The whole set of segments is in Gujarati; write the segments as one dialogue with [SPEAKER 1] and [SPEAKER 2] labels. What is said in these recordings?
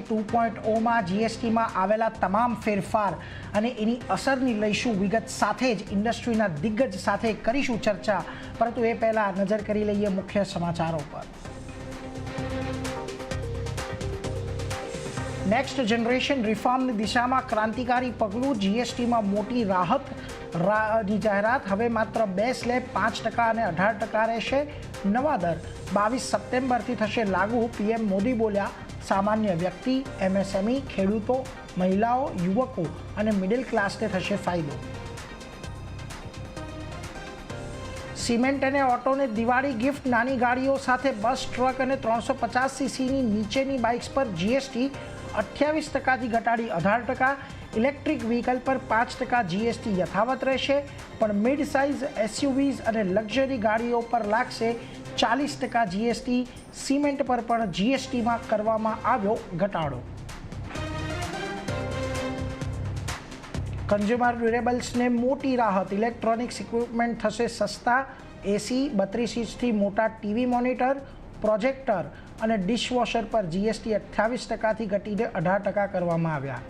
[SPEAKER 1] ટુ પોઈન્ટ ઓમાં જીએસટીમાં આવેલા તમામ ફેરફાર અને એની અસરની લઈશું વિગત સાથે જ ઇન્ડસ્ટ્રીના દિગ્ગજ સાથે કરીશું ચર્ચા. પરંતુ એ પહેલાં નજર કરી લઈએ મુખ્ય સમાચારો પર. નેક્સ્ટ જનરેશન રિફોર્મની દિશામાં ક્રાંતિકારી પગલું જીએસટીમાં મોટી રાહતની જાહેરાત. હવે માત્ર બે સ્લેબ પાંચ ટકા અને અઢાર ટકા રહેશે. નવા દર બાવીસ સપ્ટેમ્બરથી થશે લાગુ. પીએમ મોદી બોલ્યા, સામાન્ય વ્યક્તિ, એમએસએમઈ, ખેડૂતો, મહિલાઓ, યુવકો અને મિડલ ક્લાસને થશે ફાયદો. સિમેન્ટ અને ઓટોને દિવાળી ગિફ્ટ નાની ગાડીઓ સાથે બસ, ટ્રક અને ત્રણસો પચાસ સીસીની નીચેની બાઇક્સ પર જીએસટી અઠ્યાવીસ ટકાથી ઘટાડી અઢાર ટકા, ઇલેક્ટ્રિક વ્હીકલ પર પાંચ ટકા જીએસટી યથાવત રહેશે, પણ મિડ સાઇઝ એસયુવીઝ અને લક્ઝરી ગાડીઓ પર લાગશે ચાલીસ ટકા જીએસટી સિમેન્ટ પર પણ જીએસટીમાં કરવામાં આવ્યો ઘટાડો. કન્ઝ્યુમર ડ્યુરેબલ્સને મોટી રાહત, ઇલેક્ટ્રોનિક્સ ઇક્વિપમેન્ટ થશે સસ્તા, એસી, બત્રીસ ઇંચથી મોટા ટીવી મોનિટર, પ્રોજેક્ટર અને ડિશવોશર પર જીએસટી અઠ્યાવીસ ટકાથી ઘટીને અઢાર ટકા કરવામાં આવ્યા.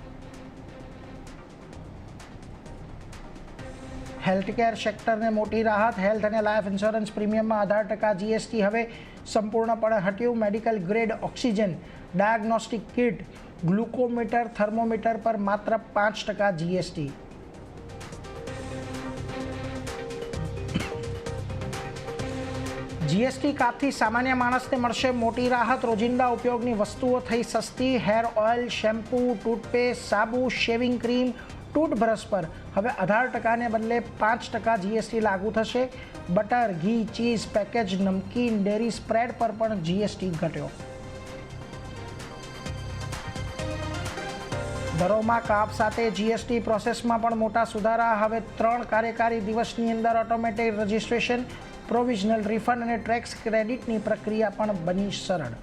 [SPEAKER 1] હેલ્થકેર સેક્ટરને મોટી રાહત. હેલ્થ અને લાઈફ ઇન્સ્યોરન્સ પ્રીમિયમમાં અઢાર ટકા જીએસટી હવે સંપૂર્ણપણે હટ્યું. Medical grade oxygen diagnostic kit glucometer thermometer પર માત્ર પાંચ ટકા જીએસટી જીએસટી કાપથી સામાન્ય માણસને મળશે મોટી રાહત. રોજિંદા ઉપયોગની વસ્તુઓ થઈ સસ્તી, હેર ઓઇલ, શેમ્પૂ, ટૂથપેસ્ટ, સાબુ, શેવિંગ ક્રીમ, ટૂથબ્રશ પર. હવે અઢાર ટકાને બદલે પાંચ ટકા જીએસટી લાગુ થશે. બટર, ઘી, ચીઝ, પેકેજ, નમકીન, ડેરી સ્પ્રેડ પર પણ જીએસટી ઘટ્યો. દરોમાં કાપ સાથે જીએસટી પ્રોસેસમાં પણ મોટા સુધારા. હવે ત્રણ કાર્યકારી દિવસની અંદર ઓટોમેટિક રજિસ્ટ્રેશન પ્રોવિઝનલ રિફંડ અને ટેક્સ ક્રેડિટની પ્રક્રિયા પણ બની સરળ.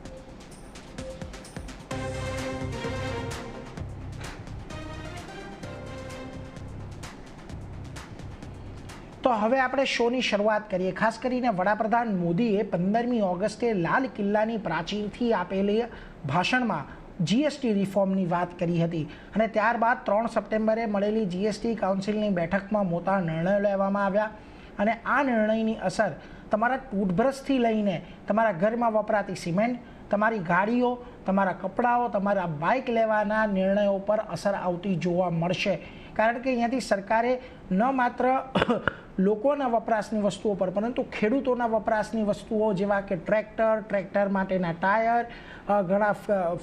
[SPEAKER 1] તો હવે આપણે શોની શરૂઆત કરીએ. ખાસ કરીને વડાપ્રધાન મોદીએ પંદરમી ઓગસ્ટે લાલ કિલ્લાની પ્રાચીરથી આપેલી ભાષણમાં જીએસટી રિફોર્મની વાત કરી હતી અને ત્યારબાદ ત્રણ સપ્ટેમ્બરે મળેલી જીએસટી કાઉન્સિલની બેઠકમાં મોટા નિર્ણયો લેવામાં આવ્યા. અને આ નિર્ણયની અસર તમારા ટૂથબ્રશથી લઈને તમારા ઘરમાં વપરાતી સિમેન્ટ, તમારી ગાડીઓ, તમારા કપડાઓ, તમારા બાઇક લેવાના નિર્ણયો પર અસર આવતી જોવા મળશે. કારણ કે અહીંયાથી સરકારે ન માત્ર લોકોના વપરાશની વસ્તુઓ પર, પરંતુ ખેડૂતોના વપરાશની વસ્તુઓ જેવા કે ટ્રેક્ટર ટ્રેક્ટર માટેના ટાયર ઘણા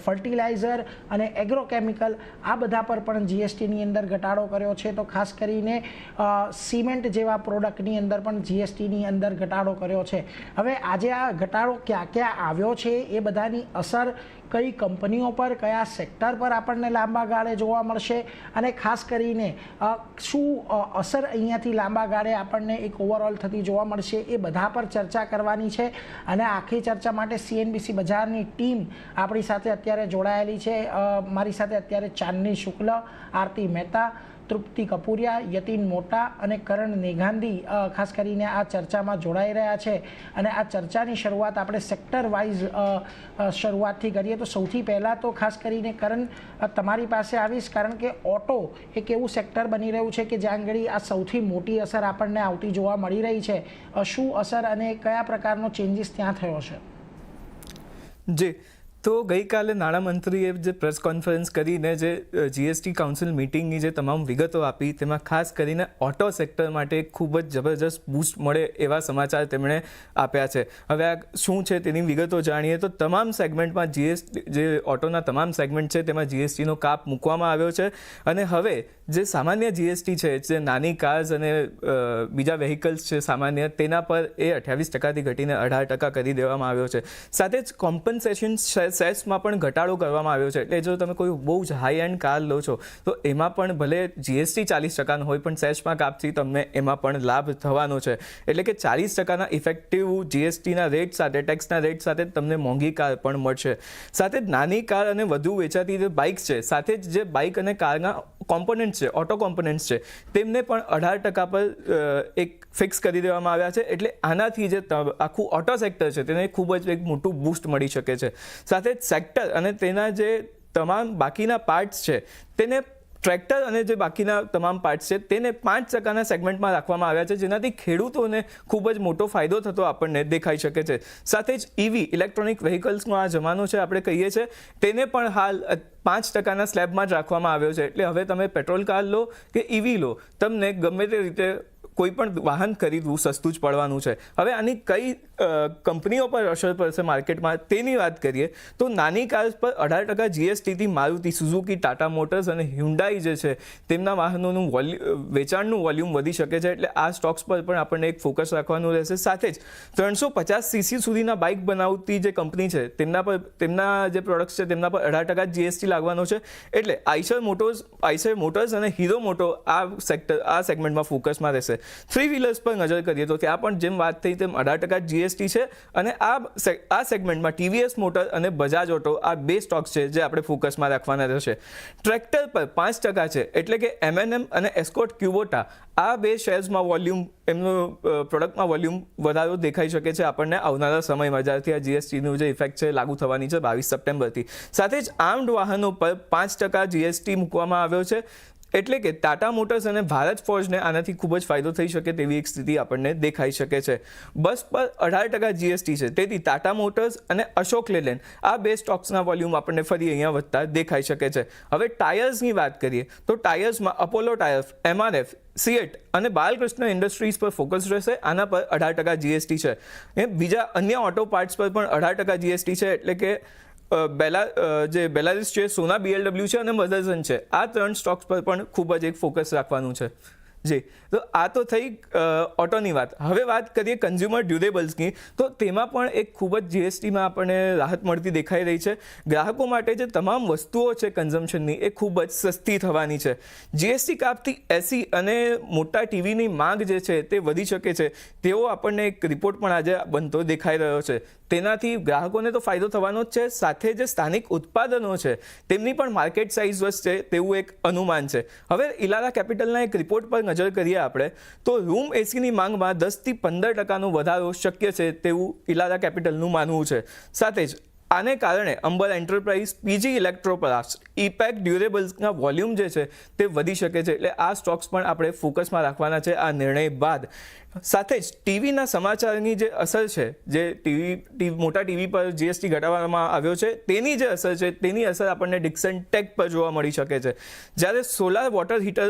[SPEAKER 1] ફર્ટિલાઇઝર અને એગ્રોકેમિકલ, આ બધા પર પણ જીએસટીની અંદર ઘટાડો કર્યો છે. તો ખાસ કરીને સિમેન્ટ જેવા પ્રોડક્ટની અંદર પણ જીએસટીની અંદર ઘટાડો કર્યો છે. હવે આજે આ ઘટાડો ક્યાં ક્યાં આવ્યો છે એ બધાની અસર કઈ કંપનીઓ પર, કયા સેક્ટર પર આપણને લાંબા ગાળે જોવા મળશે અને ખાસ કરીને શું અસર અહીંયાથી લાંબા ગાળે આપણને એક ઓવરઓલ થતી જોવા મળશે. એ બધા પર ચર્ચા કરવાની છે અને આખી ચર્ચા માટે સીએનબીસી બજારની ટીમ આપણી સાથે અત્યારે જોડાયેલી છે. મારી સાથે અત્યારે ચાંદની શુક્લ, આરતી મહેતા તૃપ્તિ કપૂરિયા, યતીન મોટા અને કરણ નેગાંધી ખાસ કરીને આ ચર્ચામાં જોડાઈ રહ્યા છે. અને આ ચર્ચાની શરૂઆત આપણે સેક્ટર વાઇઝ શરૂઆતથી કરીએ તો સૌથી પહેલાં તો ખાસ કરીને કરણ તમારી પાસે આવીશ કારણ કે ઓટો એક એવું સેક્ટર બની રહ્યું છે કે જ્યાં આગળ આ સૌથી મોટી અસર આપણને આવતી જોવા મળી રહી છે. શું અસર અને કયા પ્રકારનો ચેન્જીસ ત્યાં થયો છે?
[SPEAKER 2] જી. તો ગઈકાલે નાણામંત્રીએ જે પ્રેસ કોન્ફરન્સ કરીને જે જીએસટી કાઉન્સિલ મિટિંગની જે તમામ વિગતો આપી, તેમાં ખાસ કરીને ઓટો સેક્ટર માટે ખૂબ જ જબરજસ્ત બૂસ્ટ મળે એવા સમાચાર તેમણે આપ્યા છે. હવે આ શું છે તેની વિગતો જાણીએ તો તમામ સેગમેન્ટમાં જીએસટી જે ઓટોના તમામ સેગમેન્ટ છે તેમાં જીએસટીનો કાપ મૂકવામાં આવ્યો છે. અને હવે જે સામાન્ય જીએસટી છે, જે નાની કાર્સ અને બીજા વેહિકલ્સ છે સામાન્ય, તેના પર એ અઠ્યાવીસ ટકાથી ઘટીને અઢાર ટકા કરી દેવામાં આવ્યો છે. સાથે જ કોમ્પન્સેશન સેસમાં પણ ઘટાડો કરવામાં આવ્યો છે. એટલે જો તમે કોઈ બહુ જ હાઈ એન્ડ કાર લો છો, તો એમાં પણ ભલે જીએસટી ચાલીસ ટકાનો હોય, પણ સેસમાં કાપથી તમને એમાં પણ લાભ થવાનો છે. એટલે કે ચાલીસ ટકાના ઇફેક્ટિવ જીએસટીના રેટ સાથે ટેક્સના રેટ સાથે તમને મોંઘી કાર પણ મળશે. સાથે જ નાની કાર અને વધુ વેચાતી જે બાઇક્સ છે, સાથે જ જે બાઇક અને કારના કોમ્પોનન્ટ્સ છે ઓટો કોમ્પોનન્ટ્સ છે, તેમને પણ અઢાર ટકા પર એક ફિક્સ કરી દેવામાં આવ્યા છે. એટલે આનાથી જે આખું ઓટો સેક્ટર છે, તેને ખૂબ જ એક મોટું બૂસ્ટ મળી શકે છે. સાથે સેક્ટર અને તેના જે તમામ બાકીના પાર્ટ્સ છે, તેને ટ્રેક્ટર અને જે બાકીના તમામ પાર્ટ્સ છે, તેને પાંચ ટકાના સેગમેન્ટમાં રાખવામાં આવ્યા છે, જેનાથી ખેડૂતોને ખૂબ જ મોટો ફાયદો થતો આપણને દેખાઈ શકે છે. સાથે જ ઈવી ઇલેક્ટ્રોનિક વ્હીકલ્સનો આ જમાનો છે, આપણે કહીએ છીએ તેને પણ હાલ પાંચ ટકાના સ્લેબમાં જ રાખવામાં આવ્યો છે. એટલે હવે તમે પેટ્રોલ કાર લો કે ઈવી લો, તમને ગમે તે રીતે કોઈ પણ વાહન ખરીદવું સસ્તું જ પડવાનું છે. હવે આની કઈ કંપનીઓ પર અસર પડશે માર્કેટમાં તેની વાત કરીએ, તો નાની કાર્સ પર અઢાર ટકા જીએસટીથી મારુતિ સુઝુકી ટાટા મોટર્સ અને હ્યુન્ડાઈ જે છે, તેમના વાહનોનું વોલ્યુ વેચાણનું વોલ્યુમ વધી શકે છે, એટલે આ સ્ટોક્સ પર પણ આપણને એક ફોકસ રાખવાનું રહેશે. સાથે જ ત્રણસો પચાસ સીસી સુધીના બાઇક બનાવતી જે કંપની છે, તેમના પર, તેમના જે પ્રોડક્ટ્સ છે, તેમના પર અઢાર ટકા જીએસટી લાગવાનો છે. એટલે આઈસર મોટર્સ આઈસર મોટર્સ અને હીરો મોટો આ સેક્ટર આ સેગમેન્ટમાં ફોકસમાં રહેશે. થ્રી વ્હીલર્સ પર નજર કરીએ તો ત્યાં પણ જેમ વાત થઈ તેમ અઢાર ટકા જીએસટી છે અને આ આ સેગમેન્ટમાં ટીવીએસ મોટર અને બજાજ ઓટો આ બે સ્ટોક્સ છે જે આપણે ફોકસમાં રાખવાના રહેશે. ટ્રેક્ટર પર પાંચ ટકા છે એટલે કે એમએનએમ અને એસ્કોટ ક્યુબોટા આ બે શેર્સમાં વોલ્યુમ એમનો પ્રોડક્ટમાં વોલ્યુમ વધારો દેખાઈ શકે છે આપણને આવનારા સમયમાં, જ્યારથી આ જીએસટીનું જે ઇફેક્ટ છે લાગુ થવાની છે બાવીસ સપ્ટેમ્બરથી. સાથે જ આર્મ્ડ વાહનો પર પાંચ ટકા જીએસટી મૂકવામાં આવ્યો છે. એટલે કે ટાટા મોટર્સ અને ભારત ફોર્જને આનાથી ખૂબ જ ફાયદો થઈ શકે તેવી એક સ્થિતિ આપણને દેખાઈ શકે છે. બસ પર અઢાર ટકા જીએસટી છે. તેથી ટાટા મોટર્સ અને અશોક લેલેન્ડ આ બે સ્ટોક્સના વોલ્યુમ આપણને ફરી અહીંયા વધતા દેખાઈ શકે છે. હવે ટાયર્સની વાત કરીએ, તો ટાયર્સમાં અપોલો ટાયર્સ એમઆરએફ સીએટ અને બાલકૃષ્ણ ઇન્ડસ્ટ્રીઝ પર ફોકસ રહેશે. આના પર અઢાર ટકા જીએસટી છે. એ બીજા અન્ય ઓટો પાર્ટ્સ પર પણ અઢાર ટકા જીએસટી છે, એટલે કે બેલા જે બેલારિસ છે, સોના બીએલડબ્લ્યુ છે અને મધરસન છે. આ ત્રણ સ્ટોક્સ પર પણ ખૂબ જ એક ફોકસ રાખવાનું છે. જી. તો આ તો થઈ ઓટોની વાત. હવે વાત કરીએ કન્ઝ્યુમર ડ્યુરેબલ્સની તો તેમાં પણ એક ખૂબ જ જીએસટીમાં આપણને રાહત મળતી દેખાઈ રહી છે. ગ્રાહકો માટે જે તમામ વસ્તુઓ છે કન્ઝમ્પશનની એ ખૂબ જ સસ્તી થવાની છે. જીએસટી કાપથી એસી અને મોટા ટીવીની માંગ જે છે તે વધી શકે છે. તેવો આપણને એક રિપોર્ટ પણ આજે બનતો દેખાઈ રહ્યો છે. તેનાથી ગ્રાહકોને તો ફાયદો થવાનો જ છે. સાથે જે સ્થાનિક ઉત્પાદનો છે, તેમની પણ માર્કેટ સાઇઝ વધશે તેવું એક અનુમાન છે. હવે ઇલારા કેપિટલના એક રિપોર્ટ પર નજર કરીએ આપણે, તો રૂમ એસીની માંગમાં દસથી પંદર ટકાનો વધારો શક્ય છે તેવું ઇલારા કેપિટલનું માનવું છે. સાથે જ આને કારણે Amber Enterprise PG Electroplast Epack ડ્યુરેબલ્સના volume જે છે તે વધી શકે છે એટલે આ સ્ટોક્સ પણ આપણે ફોકસમાં રાખવાના છે આ નિર્ણય બાદ. સાથે જ ટીવીના સમાચારની જે અસર છે, જે ટીવી ટીવી, મોટા ટીવી પર જીએસટી ઘટાડવામાં આવ્યો છે, તેની જે અસર છે તેની અસર આપણને ડિક્સન ટેક પર જોવા મળી શકે છે. જ્યારે સોલાર વોટર હીટર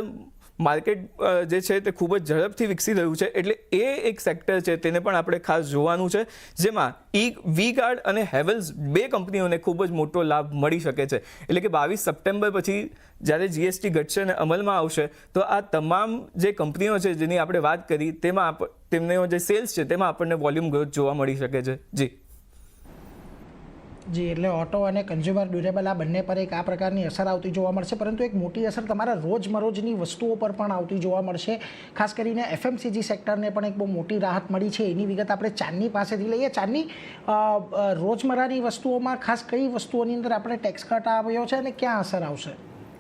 [SPEAKER 2] માર્કેટ જે છે તે ખૂબ જ ઝડપથી વિકસી રહ્યું છે. એટલે એ એક સેક્ટર છે તેને પણ આપણે ખાસ જોવાનું છે, જેમાં ઈ વી ગાર્ડ અને હેવલ્સ બે કંપનીઓને ખૂબ જ મોટો લાભ મળી શકે છે. એટલે કે બાવીસ સપ્ટેમ્બર પછી જ્યારે જીએસટી ઘટશે અને અમલમાં આવશે, તો આ તમામ જે કંપનીઓ છે જેની આપણે વાત કરી, તેમાં તેમનો જે સેલ્સ છે, તેમાં આપણને વોલ્યુમ ગ્રોથ જોવા મળી શકે છે. જી.
[SPEAKER 1] જી, એટલે ઓટો અને કન્ઝ્યુમર ડ્યુરેબલ આ બંને પર એક આ પ્રકારની અસર આવતી જોવા મળશે. પરંતુ એક મોટી અસર તમારા રોજમરોજની વસ્તુઓ પર પણ આવતી જોવા મળશે. ખાસ કરીને એફએમસીજી સેક્ટરને પણ એક બહુ મોટી રાહત મળી છે. એની વિગત આપણે ચાંદની પાસેથી લઈએ. ચાંદની રોજમર્રાની વસ્તુઓમાં ખાસ કઈ વસ્તુઓની અંદર આપણે ટેક્સ કટ આવ્યો છે અને ક્યાં અસર આવશે?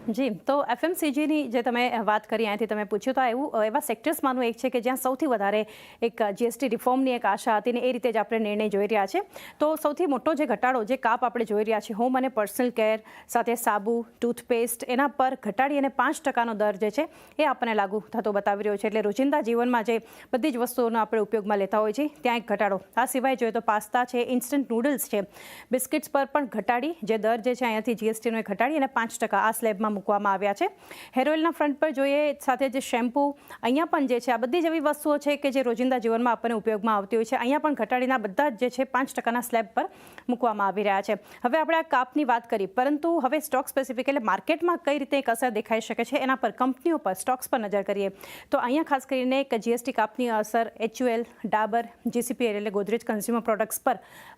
[SPEAKER 3] જી, તો એફએમસીજીની જે તમે વાત કરી અહીંયાથી તમે પૂછ્યું, તો એવું એવા સેક્ટર્સમાંનું એક છે કે જ્યાં સૌથી વધારે એક જીએસટી રિફોર્મની એક આશા હતી ને એ રીતે જ આપણે નિર્ણય જોઈ રહ્યા છે. તો સૌથી મોટો જે ઘટાડો, જે કાપ આપણે જોઈ રહ્યા છીએ હોમ અને પર્સનલ કેર સાથે સાબુ ટૂથપેસ્ટ એના પર ઘટાડી અને પાંચ ટકાનો દર જે છે, એ આપણને લાગુ થતો બતાવી રહ્યો છે. એટલે રોજિંદા જીવનમાં જે બધી જ વસ્તુઓનો આપણે ઉપયોગમાં લેતા હોઈએ છીએ, ત્યાં એક ઘટાડો. આ સિવાય જોઈએ તો પાસ્તા છે ઇન્સ્ટન્ટ નૂડલ્સ છે. બિસ્કિટ્સ પર પણ ઘટાડી જે દર જે છે, અહીંયાથી જીએસટીનો એ ઘટાડી અને પાંચ ટકા આ સ્લેબમાં મૂકવામાં આવ્યા છે. હેર ઓઇલના ફ્રન્ટ પર જોઈએ, સાથે જે શેમ્પૂ અહીંયા પણ જે છે, આ બધી જ એવી વસ્તુઓ છે કે જે રોજિંદા જીવનમાં આપણને ઉપયોગમાં આવતી હોય છે. અહીંયા પણ ઘટાડીના બધા જ જે છે, પાંચ ટકાના સ્લેબ પર મૂકવામાં આવી રહ્યા છે. હવે આપણે આ કાપની વાત કરી, પરંતુ હવે સ્ટોક સ્પેસિફિક એટલે માર્કેટમાં કઈ રીતે એક અસર દેખાઈ શકે છે, એના પર કંપનીઓ પર સ્ટોક્સ પર નજર કરીએ. તો અહીંયા ખાસ કરીને એક જીએસટી કાપની અસર એચયુએલ ડાબર જીસીપીએલ એટલે ગોદરેજ કન્ઝ્યુમર પ્રોડક્ટ્સ પર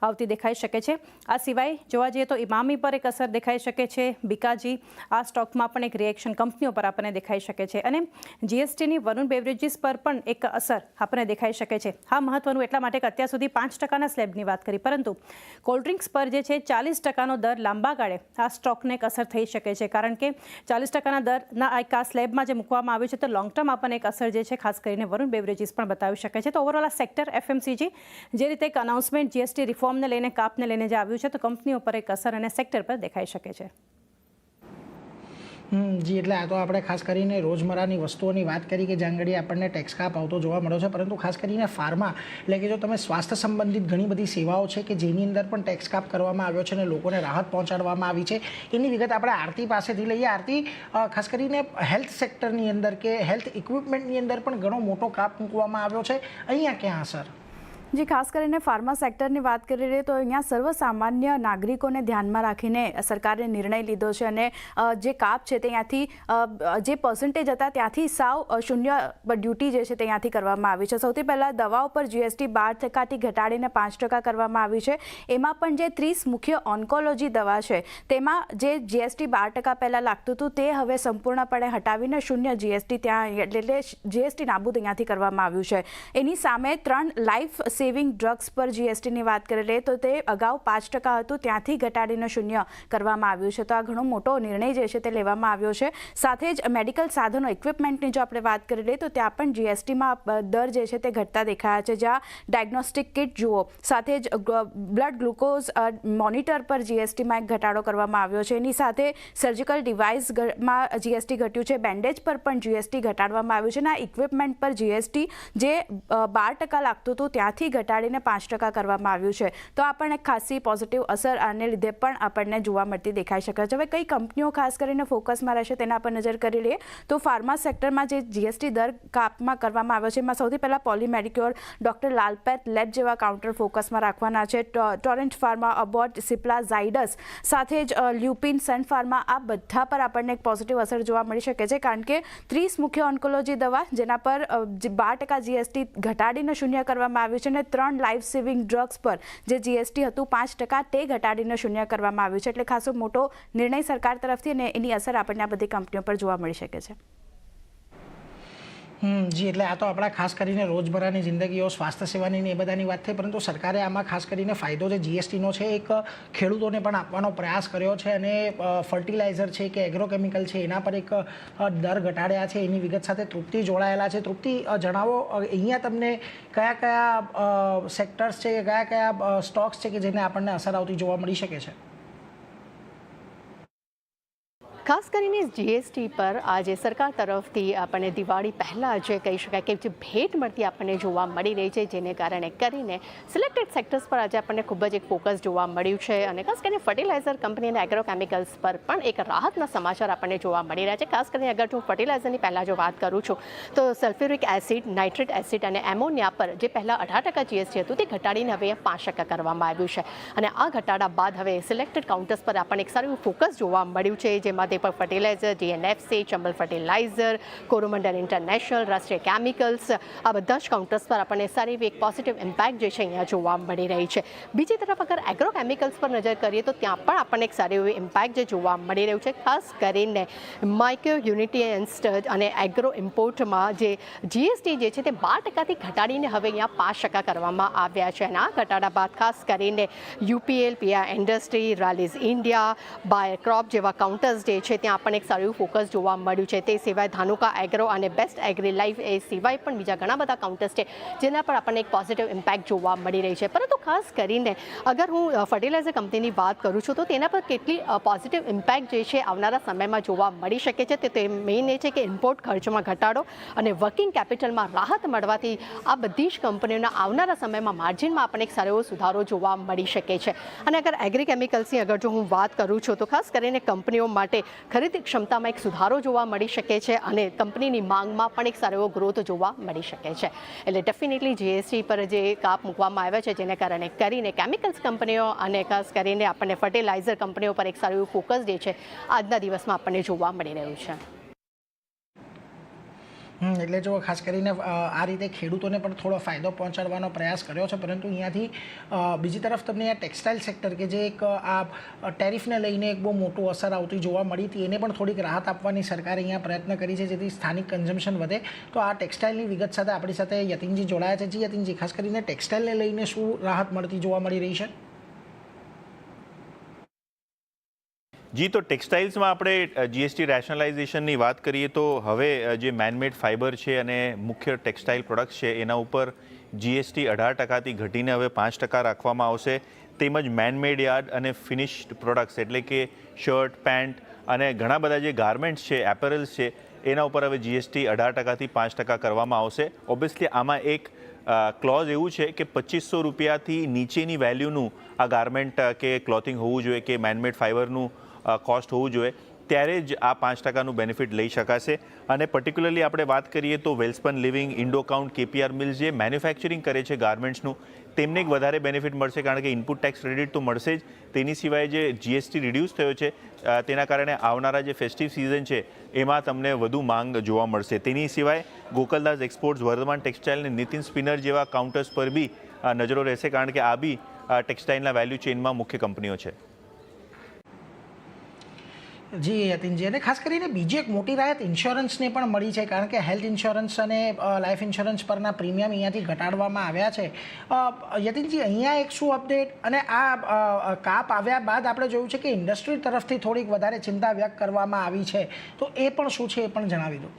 [SPEAKER 3] આવતી દેખાઈ શકે છે. આ સિવાય જોવા જઈએ તો ઇમામી પર એક અસર દેખાઈ શકે છે, બિકાજી, આ સ્ટોકમાં પણ એક રિએક્શન કંપનીઓ પર આપણને દેખાઈ શકે છે. અને જીએસટીની વરુણ બેવરેજીસ પર પણ એક અસર આપણને દેખાઈ શકે છે. હા, મહત્વનું એટલા માટે કે અત્યાર સુધી પાંચ ટકાના સ્લેબની વાત કરી. પરંતુ કોલ્ડ ડ્રિંક્સ પર જે છે, ચાલીસ ટકાનો દર લાંબા ગાળે આ સ્ટોકને એક અસર થઈ શકે છે. કારણ કે ચાલીસ ટકાના દરના એક આ સ્લેબમાં જે મૂકવામાં આવ્યું છે, તો લોંગ ટર્મ આપણને એક અસર જે છે, ખાસ કરીને વરુણ બેવરેજીસ પણ બતાવી શકે છે. તો ઓવરઓલ આ સેક્ટર એફએમસીજી જે રીતે એક અનાઉન્સમેન્ટ જીએસટી રિફોર્મને લઈને, કાપને લઈને જે આવ્યું છે, તો કંપનીઓ પર એક અસર અને સેક્ટર પર દેખાઈ શકે છે.
[SPEAKER 1] જી, એટલે આ તો આપણે ખાસ કરીને રોજમર્રાની વસ્તુઓની વાત કરી કે જ્યાં આપણને ટેક્સ કાપ આવતો જોવા મળ્યો છે, પરંતુ ખાસ કરીને ફાર્મા એટલે કે જો તમે સ્વાસ્થ્ય સંબંધિત ઘણી બધી સેવાઓ છે કે જેની અંદર પણ ટેક્સ કાપ કરવામાં આવ્યો છે અને લોકોને રાહત પહોંચાડવામાં આવી છે, એની વિગત આપણે આરતી પાસેથી લઈએ. આરતી ખાસ કરીને હેલ્થ સેક્ટરની અંદર કે હેલ્થ ઇક્વિપમેન્ટની અંદર પણ ઘણો મોટો કાપ મૂકવામાં આવ્યો છે. અહીંયા ક્યાં સર
[SPEAKER 4] જે, ખાસ કરીને ફાર્મા સેક્ટરની વાત કરી રહીએ તો અહીંયા સર્વસામાન્ય નાગરિકોને ધ્યાનમાં રાખીને સરકારે નિર્ણય લીધો છે અને જે કાપ છે ત્યાંથી જે પર્સન્ટેજ હતા ત્યાંથી સાવ શૂન્ય ડ્યુટી જે છે ત્યાંથી કરવામાં આવી છે. સૌથી પહેલાં દવાઓ પર જીએસટી બાર ટકાથી ઘટાડીને પાંચ ટકા કરવામાં આવી છે. એમાં પણ જે ત્રીસ મુખ્ય ઓન્કોલોજી દવા છે, તેમાં જે જીએસટી બાર ટકા પહેલાં લાગતું હતું તે હવે સંપૂર્ણપણે હટાવીને શૂન્ય જીએસટી ત્યાં, એટલે જીએસટી નાબૂદ અહીંયાથી કરવામાં આવ્યું છે. એની સામે ત્રણ લાઈફ સેવિંગ ડ્રગ્સ પર જીએસટીની વાત કરી લઈએ તો તે અગાઉ પાંચ ટકા હતું, ત્યાંથી ઘટાડીને શૂન્ય કરવામાં આવ્યું છે. તો આ ઘણો મોટો નિર્ણય જે છે તે લેવામાં આવ્યો છે. સાથે જ મેડિકલ સાધનો ઇક્વિપમેન્ટની જો આપણે વાત કરી લઈએ તો ત્યાં પણ જીએસટીમાં દર જે છે તે ઘટતા દેખાયા છે. જ્યાં ડાયગ્નોસ્ટિક કિટ જુઓ, સાથે જ બ્લડ ગ્લુકોઝ મોનિટર પર જીએસટીમાં એક ઘટાડો કરવામાં આવ્યો છે. એની સાથે સર્જિકલ ડિવાઇસમાં જીએસટી ઘટ્યું છે. બેન્ડેજ પર પણ જીએસટી ઘટાડવામાં આવ્યું છે. અને આ ઇક્વિપમેન્ટ પર જીએસટી જે બાર ટકા લાગતું હતું, ત્યાંથી ઘટાડીને પાંચ ટકા કરવામાં આવ્યું છે. તો આ પણ એક ખાસી પોઝિટિવ અસર આને લીધે પણ આપણને જોવા મળતી દેખાઈ શકે છે. હવે કઈ કંપનીઓ ખાસ કરીને ફોકસમાં રહેશે તેના પર નજર કરી લઈએ. તો ફાર્મા સેક્ટરમાં જે જીએસટી દર કાપમાં કરવામાં આવ્યો છે, એમાં સૌથી પહેલાં પોલીમેડિક્યોર ડૉક્ટર લાલપેથ લેબ જેવા કાઉન્ટર ફોકસમાં રાખવાના છે. Torrent Pharma Abbott Cipla Zydus સાથે જ લ્યુપિન સન ફાર્મા આ બધા પર આપણને એક પોઝિટિવ અસર જોવા મળી શકે છે. કારણ કે ત્રીસ મુખ્ય ઓન્કોલોજી દવા જેના પર બાર ટકા જીએસટી ઘટાડીને શૂન્ય કરવામાં આવ્યું છે અને ત્રણ લાઈફ સેવિંગ ડ્રગ્સ પર, જે જીએસટી હતું, પાંચ ટકા તે ઘટાડીને શૂન્ય કરવામાં આવ્યું છે. એટલે ખાસો મોટો નિર્ણય સરકાર તરફથી અને એની અસર આપણને આ બધી કંપનીઓ પર જોવા મળી શકે છે.
[SPEAKER 1] જી, એટલે આ તો આપણા ખાસ કરીને રોજબરાની જિંદગીઓ, સ્વાસ્થ્ય સેવાની ને એ બધાની વાત થઈ પરંતુ સરકારે આમાં ખાસ કરીને ફાયદો જે જીએસટીનો છે, એક ખેડૂતોને પણ આપવાનો પ્રયાસ કર્યો છે અને ફર્ટિલાઇઝર છે કે એગ્રોકેમિકલ છે, એના પર એક દર ઘટાડ્યા છે, એની વિગત સાથે તૃપ્તિ જોડાયેલા છે. તૃપ્તિ જણાવો અહીંયા તમને કયા કયા સેક્ટર્સ છે કે કયા કયા સ્ટોક્સ છે કે જેને આપણને અસર આવતી જોવા મળી શકે છે?
[SPEAKER 5] ખાસ કરીને જીએસટી પર આજે સરકાર તરફથી આપણને દિવાળી પહેલાં જે કહી શકાય કે જે ભેટ મળતી આપણને જોવા મળી રહી છે, જેને કારણે કરીને સિલેક્ટેડ સેક્ટર્સ પર આજે આપણને ખૂબ જ એક ફોકસ જોવા મળ્યું છે અને ખાસ કરીને ફર્ટિલાઇઝર કંપની અને એગ્રોકેમિકલ્સ પર પણ એક રાહતના સમાચાર આપણને જોવા મળી રહ્યા છે. ખાસ કરીને અગર હું ફર્ટિલાઇઝરની પહેલાં જો વાત કરું છું, તો સલ્ફ્યુરિક એસિડ નાઇટ્રેટ એસિડ અને એમોનિયા પર જે પહેલાં અઢાર ટકા જીએસટી હતું, તે ઘટાડીને હવે પાંચ ટકા કરવામાં આવ્યું છે. અને આ ઘટાડા બાદ હવે સિલેક્ટેડ કાઉન્ટર્સ પર આપણને એક સારું ફોકસ જોવા મળ્યું છે, જેમાં Deepak fertiliser DNFC Chambal fertiliser Coromandel International Rashtriya chemicals આ બધા જ કાઉન્ટર્સ પર આપણને સારી એવી એક પોઝિટિવ ઇમ્પેક્ટ જે છે અહીંયા જોવા મળી રહી છે. બીજી તરફ અગર એગ્રોકેમિકલ્સ પર નજર કરીએ તો ત્યાં પણ આપણને એક સારી એવી ઇમ્પેક્ટ જે જોવા મળી રહ્યું છે, ખાસ કરીને માઇક્રો યુનિટી યુનિટીયન્સ અને એગ્રો ઇમ્પોર્ટમાં જે જીએસટી જે છે તે બાર ટકાથી ઘટાડીને હવે અહીંયા પાંચ ટકા કરવામાં આવ્યા છે. અને આ ઘટાડા બાદ ખાસ કરીને UPL PR industry Rallis India Bayer crop જેવા કાઉન્ટર્સ જે છે, ત્યાં પણ એક સારું ફોકસ જોવા મળ્યું છે. તે સિવાય ધાનુકા એગ્રો અને બેસ્ટ એગ્રી લાઈફ એ સિવાય પણ બીજા ઘણા બધા કાઉન્ટર્સ છે, જેના પર આપણને એક પોઝિટિવ ઇમ્પેક્ટ જોવા મળી રહી છે. પરંતુ ખાસ કરીને અગર હું ફર્ટિલાઇઝર કંપનીની વાત કરું છું, તો તેના પર કેટલી પોઝિટિવ ઇમ્પેક્ટ જે છે આવનારા સમયમાં જોવા મળી શકે છે? તે મેઇન એ છે કે ઇમ્પોર્ટ ખર્ચમાં ઘટાડો અને વર્કિંગ કેપિટલમાં રાહત મળવાથી આ બધી જ કંપનીઓના આવનારા સમયમાં માર્જિનમાં આપણને એક સારો સુધારો જોવા મળી શકે છે. અને અગર એગ્રી કેમિકલ્સની અગર જો હું વાત કરું છું, તો ખાસ કરીને કંપનીઓ માટે ખરીદ ક્ષમતામાં એક સુધારો જોવા મળી શકે છે અને કંપનીની માંગમાં પણ એક સારો એવો ગ્રોથ જોવા મળી શકે છે. એટલે ડેફિનેટલી જીએસટી પર જે કાપ મૂકવામાં આવ્યા છે, જેને કારણે કરીને કેમિકલ્સ કંપનીઓ અને ખાસ કરીને આપણને ફર્ટિલાઇઝર કંપનીઓ પર એક સારું એવું ફોકસ જે છે, આજના દિવસમાં આપણને જોવા મળી રહ્યું છે.
[SPEAKER 1] એટલે જો ખાસ કરીને આ રીતે ખેડૂતોને પણ થોડો ફાયદો પહોંચાડવાનો પ્રયાસ કર્યો છે, પરંતુ અહીંયાથી બીજી તરફ તમને આ ટેક્સટાઇલ સેક્ટર કે જે એક આ ટેરિફને લઈને એક બહુ મોટું અસર આવતી જોવા મળી હતી, એને પણ થોડીક રાહત આપવાની સરકારે અહીંયા પ્રયત્ન કરી છે, જેથી સ્થાનિક કન્ઝમ્પશન વધે. તો આ ટેક્સટાઇલની વિગત સાથે આપણી સાથે યતિનજી જોડાયા છે. જી યતિનજી, ખાસ કરીને ટેક્સટાઇલને લઈને શું રાહત મળતી જોવા મળી રહી છે?
[SPEAKER 6] જી, તો ટેક્સટાઇલ્સમાં આપણે જીએસટી રેશનલાઇઝેશનની વાત કરીએ તો હવે જે મેનમેડ ફાઇબર છે અને મુખ્ય ટેક્સટાઇલ પ્રોડક્ટ્સ છે, એના ઉપર જીએસટી અઢાર ટકાથી ઘટીને હવે પાંચ ટકા રાખવામાં આવશે. તેમજ મેનમેડ યાર્ડ અને ફિનિશ્ડ પ્રોડક્ટ્સ એટલે કે શર્ટ પેન્ટ અને ઘણા બધા જે ગાર્મેન્ટ્સ છે એપેરલ્સ છે, એના ઉપર હવે જીએસટી અઢાર ટકાથી પાંચ ટકા કરવામાં આવશે. ઓબ્વિયસલી આમાં એક ક્લોઝ એવું છે કે પચીસો રૂપિયાથી નીચેની વેલ્યુનું આ ગાર્મેન્ટ કે ક્લોથિંગ હોવું જોઈએ કે મેનમેડ ફાઇબરનું કોસ્ટ હોવું જોઈએ, ત્યારે જ આ પાંચ ટકાનું બેનિફિટ લઈ શકાશે. અને પર્ટિક્યુલરલી આપણે વાત કરીએ તો Welspun Living Indocount KPR Mills જે મેન્યુફેક્ચરિંગ કરે છે ગાર્મેન્ટ્સનું તેમને એક વધારે બેનિફિટ મળશે કારણ કે ઇનપુટ ટેક્સ ક્રેડિટ તો મળશે જ. તેની સિવાય જે જીએસટી રિડ્યુસ થયો છે તેના કારણે આવનારા જે ફેસ્ટિવ સિઝન છે, એમાં તમને વધુ માંગ જોવા મળશે. તેની સિવાય ગોકલદાસ એક્સપોર્ટ્સ વર્ધમાન ટેક્સટાઇલ અને નીતિન સ્પિનર જેવા કાઉન્ટર્સ પર બી નજરો રહેશે કારણ કે આ બી ટેક્સટાઇલના વેલ્યુ ચેઇનમાં મુખ્ય કંપનીઓ છે.
[SPEAKER 1] જી યતિનજી અને ખાસ કરીને બીજી એક મોટી રાહત ઇન્સ્યોરન્સને પણ મળી છે, કારણ કે હેલ્થ ઇન્સ્યોરન્સ અને લાઈફ ઇન્સ્યોરન્સ પરના પ્રીમિયમ અહીંયાથી ઘટાડવામાં આવ્યા છે. યતિનજી અહીંયા એક શું અપડેટ અને આ કાપ આવ્યા બાદ આપણે જોયું છે કે ઇન્ડસ્ટ્રી તરફથી થોડીક વધારે ચિંતા વ્યક્ત કરવામાં આવી છે. તો એ પણ શું છે એ પણ જણાવી દો.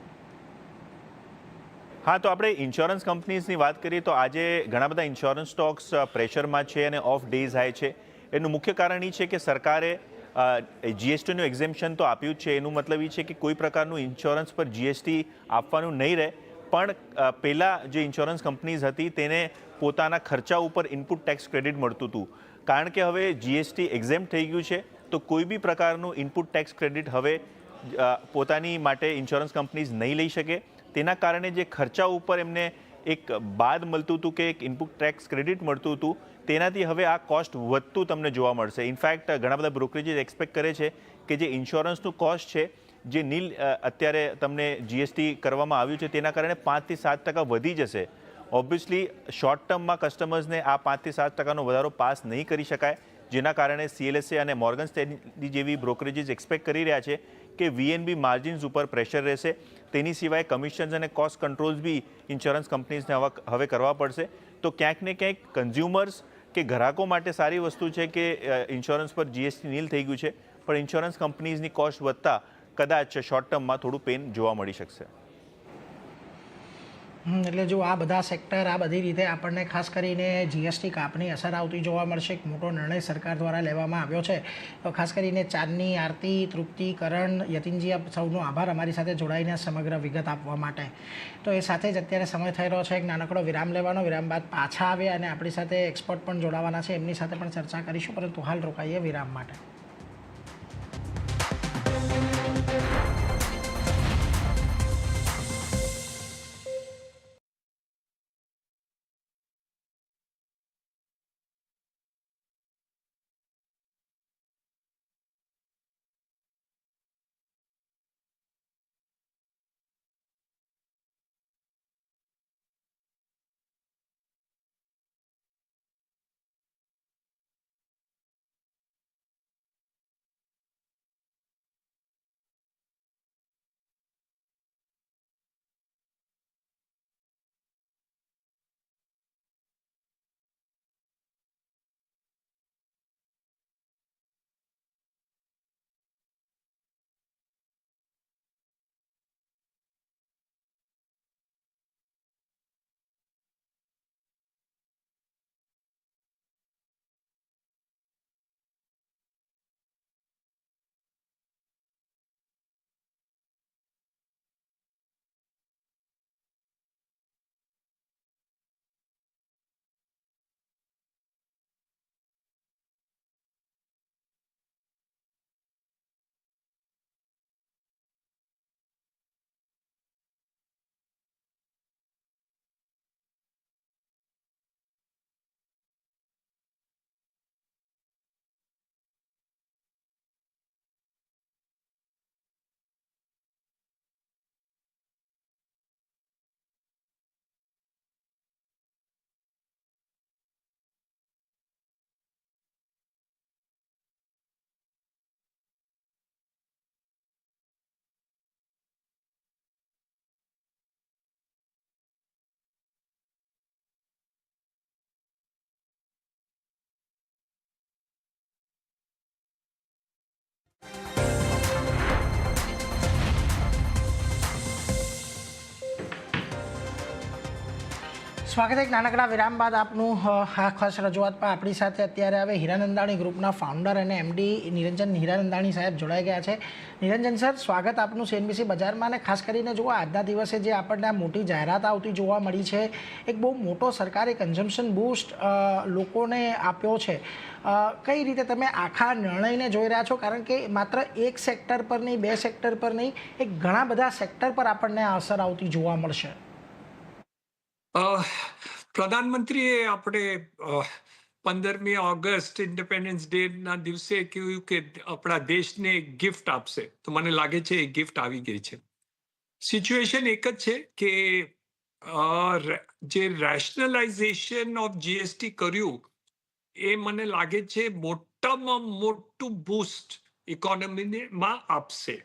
[SPEAKER 6] હા, તો આપણે ઇન્સ્યોરન્સ કંપનીઝની વાત કરીએ તો આજે ઘણા બધા ઇન્સ્યોરન્સ સ્ટોક્સ પ્રેશરમાં છે અને ઓફ ડેઝ હાઈ છે. એનું મુખ્ય કારણ એ છે કે સરકારે જીએસટીનું એક્ઝેમ્પશન તો આપ્યું જ છે. એનું મતલબ એ છે કે કોઈ પ્રકારનું ઇન્સ્યોરન્સ પર જીએસટી આપવાનું નહીં રહે. પણ પહેલાં જે ઇન્સ્યોરન્સ કંપનીઝ હતી તેને પોતાના ખર્ચા ઉપર ઇનપુટ ટેક્સ ક્રેડિટ મળતું હતું. કારણ કે હવે જીએસટી એક્ઝેમ્પ થઈ ગયું છે, તો કોઈ બી પ્રકારનું ઇનપુટ ટેક્સ ક્રેડિટ હવે પોતાની માટે ઇન્સ્યોરન્સ કંપનીઝ નહીં લઈ શકે. તેના કારણે જે ખર્ચા ઉપર એમને એક બાદ મળતું હતું કે એક ઇનપુટ ટેક્સ ક્રેડિટ મળતું હતું, તેનાથી હવે આ કોસ્ટ વધતું તમને જોવા મળશે. ઇનફેક્ટ ઘણા બધા બ્રોકરેજીસ એક્સપેક્ટ કરે છે કે જે ઇન્સ્યોરન્સનું કોસ્ટ છે, જે નીલ અત્યારે તમને જીએસટી કરવામાં આવ્યું છે, તેના કારણે પાંચથી સાત ટકા વધી જશે. ઓબ્વિયસલી શોર્ટ ટર્મમાં કસ્ટમર્સને આ પાંચથી સાત ટકાનો વધારો પાસ નહીં કરી શકાય, જેના કારણે સીએલએસએ અને મોર્ગન સ્ટેન્લી જેવી બ્રોકરેજીસ એક્સપેક્ટ કરી રહ્યા છે. કે વીએનબી માર્જિન્સ ઉપર પ્રેશર રહેશે. તેની સિવાય કમિશન્સ અને કોસ્ટ કંટ્રોલ્સ બી ઇન્સ્યોરન્સ કંપનીઝને હવે કરવા પડશે. તો ક્યાંક ને ક્યાંક કન્ઝ્યુમર્સ કે ગ્રાહકો માટે સારી વસ્તુ છે કે ઇન્સ્યોરન્સ પર જીએસટી નીલ થઈ ગયું છે. પણ ઇન્સ્યોરન્સ કંપનીઝની કોસ્ટ વધતા કદાચ શોર્ટ ટર્મમાં થોડું પેન જોવા મળી શકશે.
[SPEAKER 1] એટલે જો આ બધા સેક્ટર આ બધી રીતે આપણને ખાસ કરીને જીએસટી કાપની અસર આવતી જોવા મળશે. એક મોટો નિર્ણય સરકાર દ્વારા લેવામાં આવ્યો છે. તો ખાસ કરીને ચાંદની આરતી તૃપ્તિ કરણ યતિનજી, આપ સૌનો આભાર અમારી સાથે જોડાઈને સમગ્ર વિગત આપવા માટે. તો એ સાથે જ અત્યારે સમય થઈ રહ્યો છે. એક નાનકડો વિરામ લેવાનો. વિરામ બાદ પાછા આવે અને આપણી સાથે એક્સપર્ટ પણ જોડાવાના છે. એમની સાથે પણ ચર્ચા કરીશું. પરંતુ હાલ રોકાઈએ વિરામ માટે. સ્વાગત એક નાનકડા વિરામ બાદ આપનું આ ખાસ રજૂઆતમાં આપણી સાથે અત્યારે હવે હીરાનંદાણી ગ્રુપના ફાઉન્ડર અને એમડી નિરંજન હીરાનંદાણી સાહેબ જોડાઈ ગયા છે. નિરંજન સર, સ્વાગત આપનું સીએનબીસી બજારમાં અને ખાસ કરીને જુઓ, આજના દિવસે જે આપણને આ મોટી જાહેરાત આવતી જોવા મળી છે, એક બહુ મોટો સરકારે કન્ઝમ્પશન બૂસ્ટ લોકોને આપ્યો છે. કઈ રીતે તમે આખા નિર્ણયને જોઈ રહ્યા છો? કારણ કે માત્ર એક સેક્ટર પર નહીં બે સેક્ટર પર નહીં એક ઘણા બધા સેક્ટર પર આપણને અસર આવતી જોવા મળશે.
[SPEAKER 7] પ્રધાનમંત્રીએ આપણે પંદરમી ઓગસ્ટ ઇન્ડિપેન્ડન્સ ડે ના દિવસે કહ્યું કે આપણા દેશને ગિફ્ટ આપશે. તો મને લાગે છે એ ગિફ્ટ આવી ગઈ છે. સિચ્યુએશન એક જ છે કે જે રેશનલાઇઝેશન ઓફ જીએસટી કર્યું, એ મને લાગે છે મોટામાં મોટું બૂસ્ટ ઇકોનોમીમાં આપશે.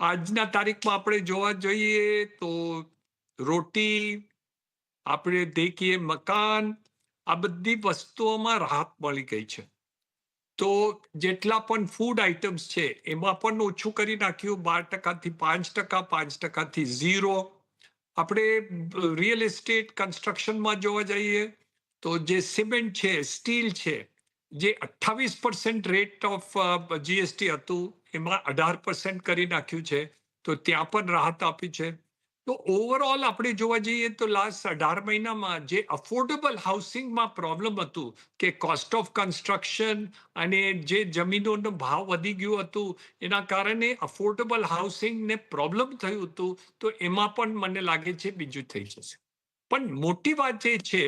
[SPEAKER 7] આજના તારીખમાં આપણે જોવા જોઈએ તો રોટી આપણે દેખીએ મકાન આ બધી વસ્તુઓમાં રાહત મળી ગઈ છે. તો જેટલા પણ ફૂડ આઇટમ્સ છે, એમાં પણ ઓછું કરી નાખ્યું, બાર ટકાથી પાંચ ટકા, પાંચ ટકાથી ઝીરો આપણે રિયલ એસ્ટેટ કન્સ્ટ્રક્શનમાં જોવા જઈએ, તો જે સિમેન્ટ છે સ્ટીલ છે, જે અઠ્ઠાવીસ પર્સન્ટ રેટ ઓફ જીએસટી હતું, એમાં અઢાર પર્સન્ટ કરી નાખ્યું છે. તો ત્યાં પણ રાહત આપી છે. તો ઓવરઓલ આપણે જોવા જઈએ તો લાસ્ટ અઢાર મહિનામાં જે અફોર્ડેબલ હાઉસિંગમાં પ્રોબ્લેમ હતું કે કોસ્ટ ઓફ કન્સ્ટ્રક્શન અને જે જમીનોનો ભાવ વધી ગયું હતું, એના કારણે અફોર્ડેબલ હાઉસિંગને પ્રોબ્લેમ થયું હતું, તો એમાં પણ મને લાગે છે બીજું થઈ જશે. પણ મોટી વાત એ છે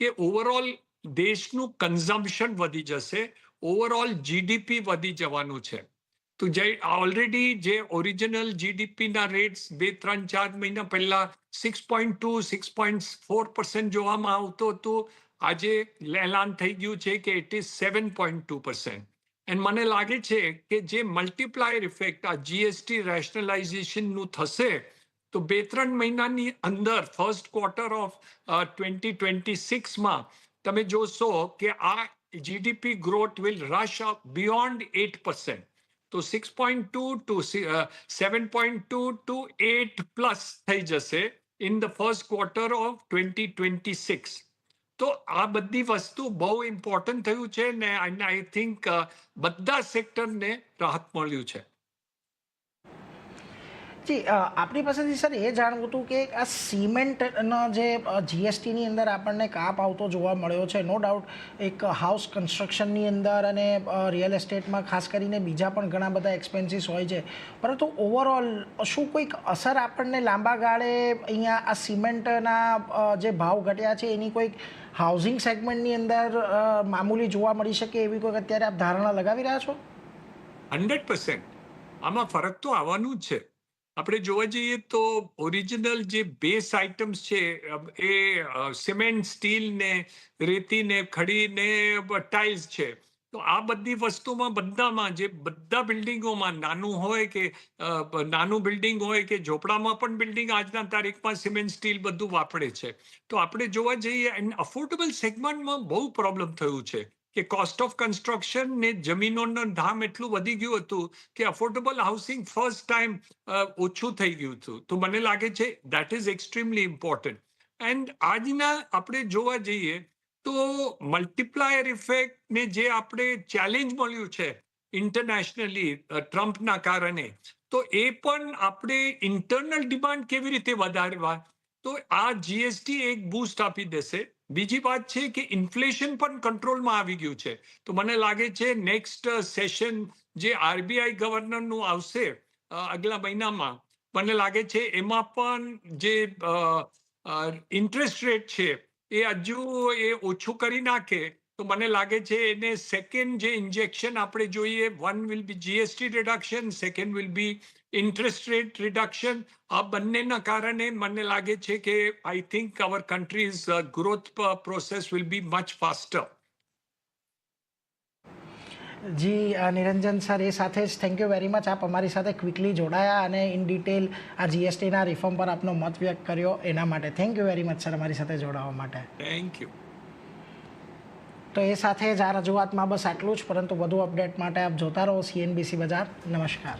[SPEAKER 7] કે ઓવરઓલ દેશનું કન્ઝમ્પશન વધી જશે ઓવરઓલ જીડીપી વધી જવાનું છે. તો જે ઓલરેડી જે ઓરિજિનલ જીડીપીના રેટ્સ બે, ત્રણ, ચાર મહિના પહેલા six point two six point four percent જોવામાં આવતો હતો. આજે એલાન થઈ ગયું છે કે it is seven point two percent and મને લાગે છે કે જે મલ્ટીપ્લાયર ઇફેક્ટ આ જીએસટી રેશનલાઇઝેશનનું થશે, તો બે, ત્રણ મહિનાની અંદર first quarter of twenty twenty સિક્સમાં તમે જોશો કે આ GDP growth will rush up beyond eight percent તો six point two two seven point two two eight plus થઈ જશે in the first quarter of twenty twenty six તો આ બધી વસ્તુ બહુ ઇમ્પોર્ટન્ટ થયું છે ને આઈ થિંક બધા સેક્ટરને રાહત મળ્યું છે.
[SPEAKER 1] જી આપણી પાસેથી સર એ જાણવું હતું કે આ સિમેન્ટનો જે જીએસટીની અંદર આપણને કાપ આવતો જોવા મળ્યો છે નો ડાઉટ એક હાઉસ કન્સ્ટ્રક્શનની અંદર અને રિયલ એસ્ટેટમાં ખાસ કરીને બીજા પણ ઘણા બધા એક્સપેન્સીસ હોય છે. પરંતુ ઓવરઓલ શું કોઈક અસર આપણને લાંબા ગાળે અહીંયા આ સિમેન્ટના જે ભાવ ઘટ્યા છે, એની કોઈક હાઉસિંગ સેગમેન્ટની અંદર મામૂલી જોવા મળી શકે એવી કોઈક અત્યારે આપ ધારણા લગાવી રહ્યા છો?
[SPEAKER 7] Hundred percent. આમાં ફરક તો આવવાનું જ છે. આપણે જોવા જઈએ તો ઓરિજિનલ જે બેઝ આઇટમ્સ છે એ સિમેન્ટ સ્ટીલ ને, રેતી ને, ખડી ને ટાઇલ્સ છે. તો આ બધી વસ્તુમાં બધામાં જે બધા બિલ્ડિંગોમાં નાનું હોય કે નાનું બિલ્ડિંગ હોય કે ઝોપડામાં પણ બિલ્ડિંગ આજના તારીખમાં સિમેન્ટ સ્ટીલ બધું વાપરે છે. તો આપણે જોવા જઈએ અફોર્ડેબલ સેગમેન્ટમાં બહુ પ્રોબ્લેમ થયું છે. કે કોસ્ટ ઓફ કન્સ્ટ્રક્શન ને જમીનોનું ધામ એટલું વધી ગયું હતું કે અફોર્ડેબલ હાઉસિંગ ફર્સ્ટ ટાઈમ ઓછું થઈ ગયું હતું. તો મને લાગે છે that is extremely important and આજના આપણે જોવા જઈએ તો મલ્ટીપ્લાયર ઇફેક્ટ ને જે આપણે ચેલેન્જ મળ્યું છે ઇન્ટરનેશનલી ટ્રમ્પના કારણે, તો એ પણ આપણે ઇન્ટરનલ ડિમાન્ડ કેવી રીતે વધારવા? તો આ જીએસટી એક બૂસ્ટ આપી દેશે. બીજી વાત છે કે ઇન્ફ્લેશન પણ કંટ્રોલમાં આવી ગયું છે. તો મને લાગે છે નેક્સ્ટ સેશન જે આરબીઆઈ ગવર્નરનું આવશે આગલા મહિનામાં, મને લાગે છે એમાં પણ જે ઇન્ટરેસ્ટ રેટ છે એ હજુ એ ઓછું કરી નાખે. તો મને લાગે છે એને સેકન્ડ જે ઇન્જેક્શન આપણે જોઈએ one will be GST reduction second will be interest rate reduction આ બંનેના કારણે મને લાગે છે કે I think our country's growth process will be much faster
[SPEAKER 1] ji Niranjan sir એ સાથે જ થેન્ક યુ વેરી મચ આપ અમારી સાથે ક્વિકલી જોડાયા અને ઇન ડિટેલ આ જીએસટીના રિફોર્મ પર આપનો મત વ્યક્ત કર્યો. એના માટે thank you very much sir અમારી સાથે જોડાવા માટે.
[SPEAKER 7] થેન્ક યુ
[SPEAKER 1] તો એ સાથે જ આ રજૂઆતમાં બસ આટલું જ. પરંતુ વધુ અપડેટ માટે આપ જોતા રહો સીએનબીસી બજાર. નમસ્કાર.